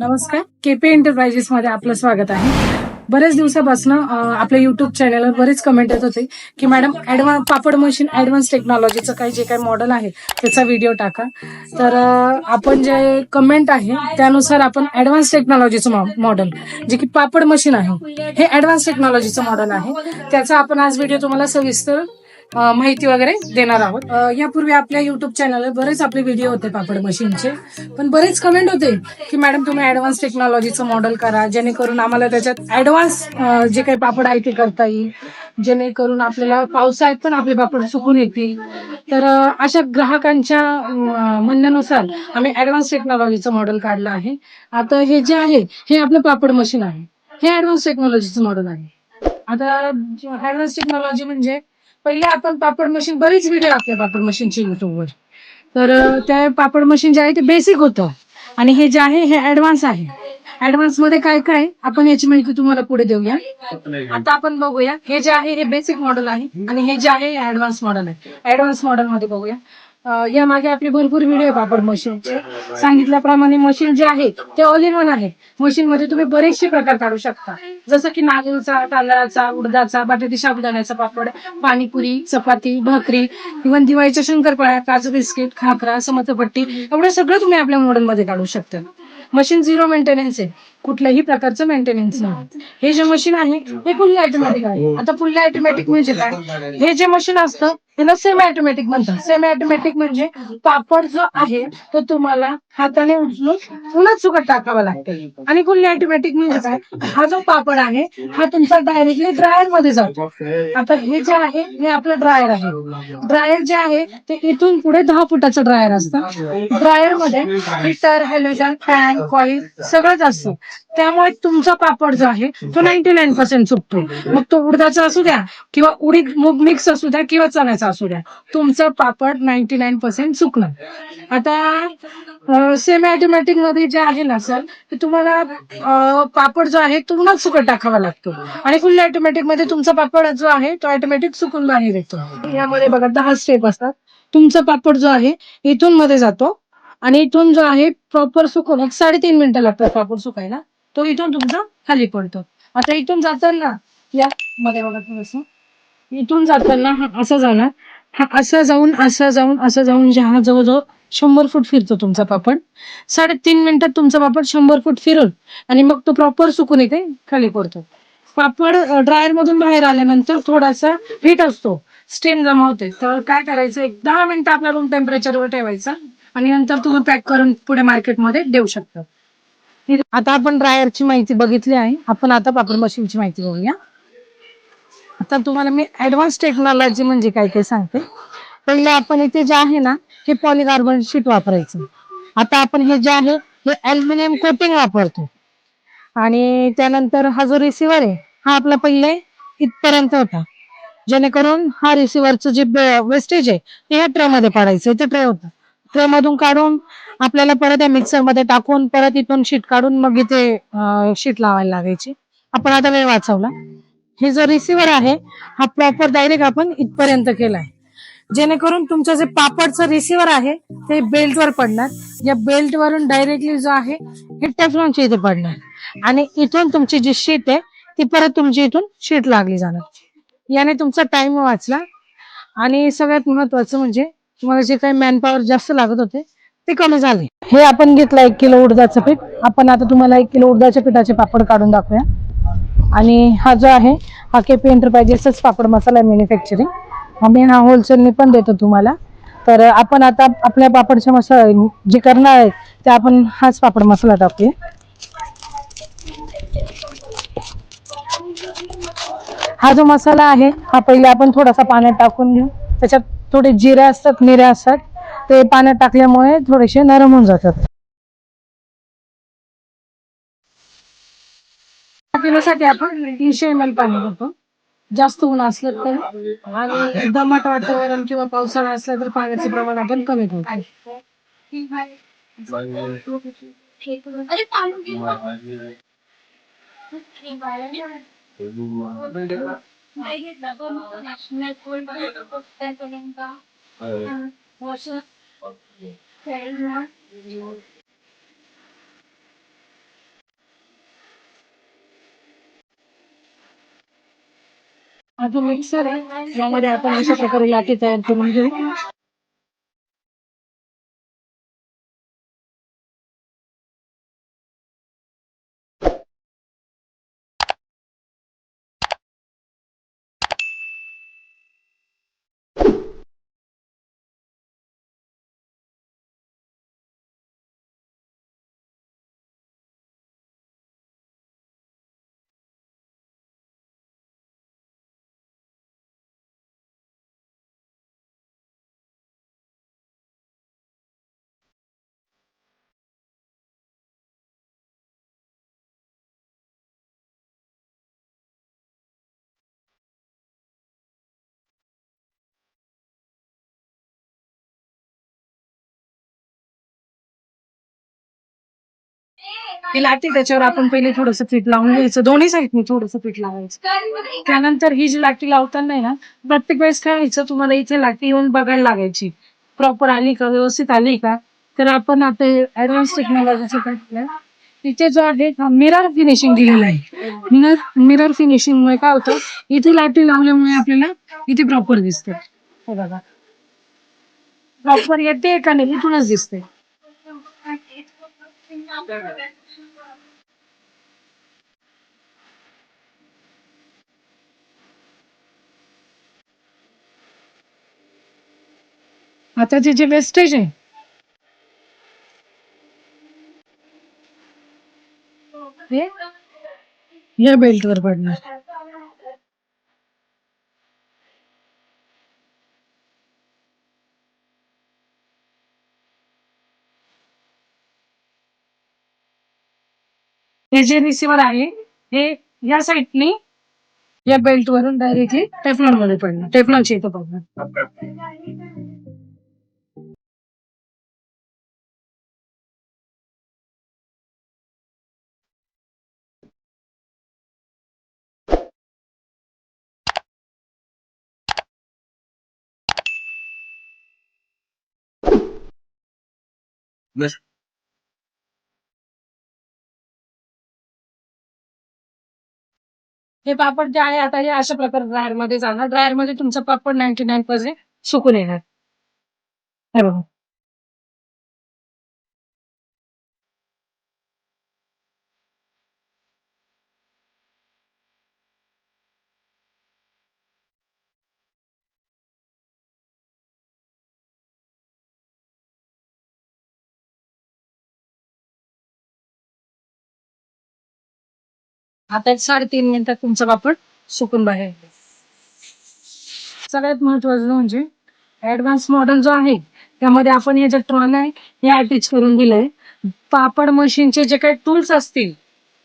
नमस्कार. KP enterprises मध्ये आपलं स्वागत आहे. बरेच दिवसापासून आपल्या युट्यूब चॅनलवर बरेच कमेंट येत होते की madam advance papad machine advance टेक्नॉलॉजीचं काही जे काही मॉडेल आहे त्याचा व्हिडिओ टाका. तर आपण जे कमेंट आहे त्यानुसार आपण ऍडव्हान्स टेक्नॉलॉजीचं मॉडेल जे की पापड मशीन आहे हे ऍडव्हान्स टेक्नॉलॉजीचं मॉडेल आहे. त्याचा आपण आज व्हिडिओ तुम्हाला सविस्तर माहिती वगैरे देणार आहोत. यापूर्वी आपल्या युट्यूब चॅनलवर बरेच आपले व्हिडिओ होते पापड मशीनचे. पण बरेच कमेंट होते की मॅडम तुम्ही ऍडव्हान्स टेक्नॉलॉजीचं मॉडेल करा. जेणेकरून आम्हाला त्याच्यात ऍडव्हान्स जे काही पापड आहे ते करता येईल. जेणेकरून आपल्याला पावसाळ्यात पण आपले पापड सुकून येतील. तर अशा ग्राहकांच्या म्हणण्यानुसार आम्ही ऍडव्हान्स टेक्नॉलॉजीचं मॉडेल काढलं आहे. आता हे जे आहे हे आपलं पापड मशीन आहे. हे ऍडव्हान्स टेक्नॉलॉजीचं मॉडेल आहे. आता ऍडव्हान्स टेक्नॉलॉजी म्हणजे पहिले आपण पापड मशीन बरीच व्हिडिओ आपल्या पापड मशीनचे युट्यूबवर तर त्या पापड मशीन जे आहे ते बेसिक होतं. आणि हे जे आहे हे ऍडव्हान्स आहे. ऍडव्हान्समध्ये काय काय आपण याची माहिती तुम्हाला पुढे देऊया. आता आपण बघूया. हे जे आहे हे बेसिक मॉडेल आहे. आणि हे जे आहे हे ऍडव्हान्स मॉडेल आहे. ऍडव्हान्स मॉडेल मध्ये बघूया. या मागे आपले भरपूर व्हिडिओ आहे पापड मशीनचे सांगितल्याप्रमाणे मशीन जे आहे ते ऑल इन वन आहे. मशीन मध्ये तुम्ही बरेचसे प्रकार काढू शकता. जसं की नागलचा तांदळाचा उडदाचा बटाटी साबुदाण्याचा पापड पाणीपुरी चपाती भाकरी इव्हन दिवाळीच्या शंकरपाळ्या काजू बिस्किट खाकरा समतपट्टी एवढं सगळं तुम्ही आपल्या मॉडेल मध्ये काढू शकता. मशीन झिरो मेंटेनन्स आहे. कुठल्याही प्रकारचं मेंटेनन्स नाही. हे जे मशीन आहे हे फुल्ली ऑटोमॅटिक आहे. आता फुल्ली ऑटोमॅटिक म्हणजे काय? हे जे मशीन असतं त्याला सेमी ऑटोमॅटिक म्हणतात. सेमी ऑटोमॅटिक म्हणजे पापड जो आहे तो तुम्हाला हाताने उचलून पुन्हा चुकत टाकावा लागते. आणि फुल्ली ऑटोमॅटिक म्हणजे काय? हा जो पापड आहे हा तुमचा डायरेक्टली ड्रायरमध्ये जातो. आता हे जे आहे हे आपलं ड्रायर आहे. ड्रायर जे आहे ते इथून पुढे दहा फुटाचं ड्रायर असतं. ड्रायरमध्ये हिटर हॅलोजन फॅन कॉईल सगळंच असतं. त्यामुळे तुमचा पापड जो आहे तो नाईन्टी नाईन पर्सेंट सुटतो मग तो उडदाचा असू द्या किंवा उडीद मूग मिक्स असू द्या किंवा चण्याचा. असू द्या तुमचं पापड नाईन्टी नाईन पर्सेंट सुकणार आता सेमी ऑटोमॅटिकमध्ये जे आहे ना सर ते तुम्हाला पापड जो आहे तो पुन्हा सुकट टाकावा लागतो. आणि फुल ऑटोमॅटिकमध्ये तुमचा पापड जो आहे तो ऑटोमॅटिक सुकून बाहेर येतो. यामध्ये बघा दहा स्टेप असतात. तुमचा पापड जो आहे इथून मध्ये जातो. आणि इथून जो आहे प्रॉपर सुकून एक साडेतीन मिनिटं लागतात पापड सुकायला. तो इथून तुमचा खाली पडतो. आता इथून जाताना या मध्ये बघा थोडस. इथून जाताना हा असं जाणार हा असं जाऊन असं जाऊन असं जाऊन जे हा जवळजवळ शंभर फूट फिरतो तुमचा पापड. साडेतीन मिनिटात तुमचा पापड शंभर फूट फिरून आणि मग तो प्रॉपर सुकून इथे खाली पडतो पापड ड्रायर मधून बाहेर आल्यानंतर थोडासा हिट असतो. स्टेम जमा होते. तर काय करायचं? एक दहा मिनिटं आपला रूम टेम्परेचरवर ठेवायचा आणि नंतर तुम्ही पॅक करून पुढे मार्केटमध्ये देऊ शकता. आता आपण ड्रायरची माहिती बघितली आहे. आपण आता पापड मशीनची माहिती बघूया. आता तुम्हाला मी ऍडव्हान्स टेक्नॉलॉजी म्हणजे काय काय सांगते. पहिले आपण इथे जे आहे ना हे पॉलिकार्बन शीट वापरायचं. आता आपण हे जे आहे हे अल्युमिनियम कोटिंग वापरतो. आणि त्यानंतर हा जो रिसिव्हर आहे हा आपला पहिले इथपर्यंत होता. जेणेकरून हा रिसिव्हरचं जे वेस्टेज आहे ते ह्या ट्रे मध्ये पडायचं. इथे ट्रे होतं. ट्रे मधून काढून आपल्याला परत या मिक्सरमध्ये टाकून परत इथून शीट काढून मग इथे शीट लावायला लागायची. आपण आता वेळ वाचवला. हे जो रिसिव्हर आहे हा प्रॉपर डायरेक्ट आपण इथपर्यंत केलाय. जेणेकरून तुमचं जे पापडचं रिसिव्हर आहे ते बेल्ट वर पडणार. या बेल्ट वरून डायरेक्टली जो आहे हे टेफ्लॉनच्या इथे पडणार. आणि इथून तुमची जी शीट आहे ती परत तुमची इथून शीट लागली जाणार. याने तुमचा टाइम वाचला. आणि सगळ्यात महत्वाचं म्हणजे तुम्हाला जे काही मॅनपॉवर जास्त लागत होते ते कमी झाले. हे आपण घेतलं एक किलो उडदाचं पीठ. आपण आता तुम्हाला एक किलो उडदाच्या पिठाचे पापड काढून दाखवूया. आणि हा जो आहे हा केपी एंटरप्राइजेसच पापड मसाला मॅन्युफॅक्चरिंग आम्ही हा होलसेलने पण देतो तुम्हाला. तर आपण आता आपल्या पापडच्या मसाला जे करणार आहे ते आपण हाच पापड मसाला टाकूया. हा जो मसाला आहे हा पहिले आपण थोडासा पाण्यात टाकून घेऊ. त्याच्यात थोडे जिरे असतात मिरे असतात ते पाण्यात टाकल्यामुळे थोडेसे नरम होऊन जातात. पिण्यासाठी आपण तीनशे एम एल पाणी देतो जास्त ऊन असलं तर. आणि दमट वातावरण किंवा पावसाळा असला तर पाण्याचे प्रमाण आपण कमी ठेवतो हा जो मिक्सर आहे. यामध्ये आपण अशा प्रकारे लाटी तयार करून घेऊ. ही लाटी त्याच्यावर आपण पहिले थोडस पीठ लावून घ्यायचं. दोन्ही साईडने थोडस पीठ लावायचं. त्यानंतर ही जी लाटी लावताना आहे ना प्रत्येक वेळेस काय व्हायचं तुम्हाला इथे लाटी येऊन बघायला लागायची. प्रॉपर आली का व्यवस्थित आली का? तर आपण आता ऍडव्हान्स टेक्नॉलॉजीचं काय तिथे जो आहे मिरर फिनिशिंग दिलेलं आहे. मिरर मिरर फिनिशिंग मुळे काय होतं इथे लाटी लावल्यामुळे आपल्याला इथे प्रॉपर दिसते. बघा. प्रॉपर येते का नाही इथूनच दिसते आता ते जे वेस्टेज आहे हे या बेल्ट वर पडणार हे जे रिसिव्हर आहे हे या साईडनी या बेल्ट वरून डायरेक्टली टेफलॉनमध्ये पडणार. टेफलॉनची इथं पडणार हे पापड जे आहे आता हे अशा प्रकारे ड्रायरमध्ये जाणार. ड्रायरमध्ये तुमचं पापड नाईन्टी नाईन पर्सेंट सुकून येणार. हे बघा. आता साडेतीन मिनिटात तुमचं पापड सुकून बाहेर येईल. सगळ्यात महत्वाचं म्हणजे ऍडव्हान्स मॉडेल जो आहे त्यामध्ये आपण हे जे ट्रॉल आहे हे अटॅच करून दिलंय. पापड मशीनचे जे काही टूल्स असतील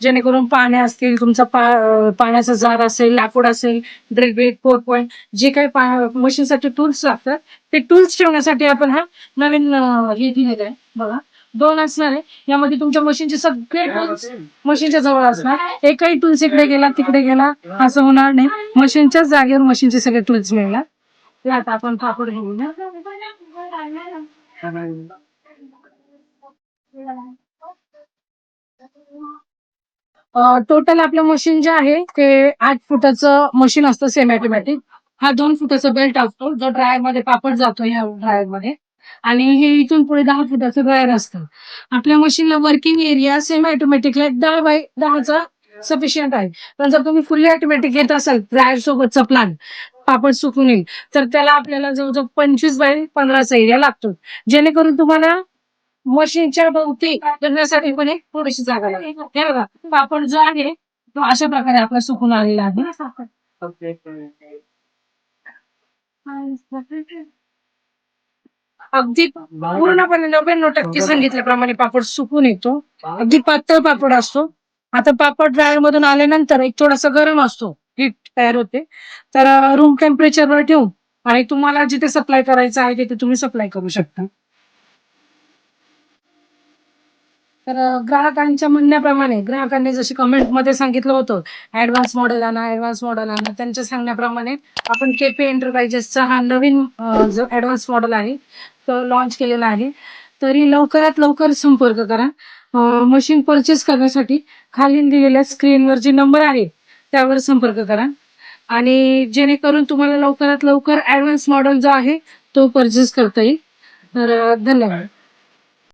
जेणेकरून पाण्या असतील तुमचा पा अं, पाण्याचा जार असेल लाकूड असेल ड्रिल बीट फोर पॉईंट जे काही मशीनसाठी टूल्स लागतात ते टूल्स ठेवण्यासाठी आपण हा नवीन अं, हे दिलेलं आहे. बघा. दोन असणार आहे. यामध्ये तुमच्या मशीनचे सगळे टूल्स मशीनच्या जवळ असणार. एकही टूल्स इकडे गेला तिकडे गेला असं होणार नाही. मशीनच्याच जागेवर मशीनचे सगळे टूल्स मिळणार. ते आता आपण पापड घेऊया. टोटल आपलं मशीन जे आहे ते आठ फुटाचं मशीन असतं सेमी ऑटोमॅटिक हा दोन फुटाचा बेल्ट असतो. जो ड्रायरमध्ये पापड जातो या ड्रायरमध्ये. आणि हे इथून पुढे दहा फुटाचं ड्रायर असतं. आपल्या मशीनला वर्किंग एरिया सेम ऑटोमॅटिकला दहा बाय दहाचा सफिशियंट आहे. पण जर तुम्ही फुल्ली ऑटोमॅटिक घेत असाल ड्रायर सोबतचा प्लान पापड सुकून येईल तर त्याला आपल्याला जवळजवळ पंचवीस बाय पंधराचा एरिया लागतो. जेणेकरून तुम्हाला मशीनच्या भोवती करण्यासाठी पण एक थोडीशी जागा लागते हे बघा पापड जो आहे तो अशा प्रकारे आपला सुकून आलेला आहे. अगदी पूर्णपणे नव्याण्णव टक्के सांगितल्याप्रमाणे पापड सुकून येतो. अगदी पातळ पापड असतो. आता पापड ड्रायर मधून आल्यानंतर एक थोडासा गरम असतो. हीट तयार होते. तर रूम टेम्परेचरवर ठेवून आणि तुम्हाला जिथे सप्लाय करायचं आहे तिथे तुम्ही सप्लाय करू शकता. तर ग्राहकांच्या म्हणण्याप्रमाणे ग्राहकांनी जशी कमेंटमध्ये सांगितलं होतं ऍडव्हान्स मॉडेल आणा ऍडव्हान्स मॉडेल आणा त्यांच्या सांगण्याप्रमाणे आपण केपी एंटरप्राइजेसचा हा नवीन जो ऍडव्हान्स मॉडेल आहे लॉन्च केलेला आहे. तरी लवकरात लवकर संपर्क करा. मशीन परचेस करण्यासाठी खाली दिलेल्या स्क्रीनवर जे नंबर आहे त्यावर संपर्क करा. आणि जेणेकरून तुम्हाला लवकरात लवकर ऍडव्हान्स मॉडेल जो आहे तो परचेस करता येईल. तर धन्यवाद.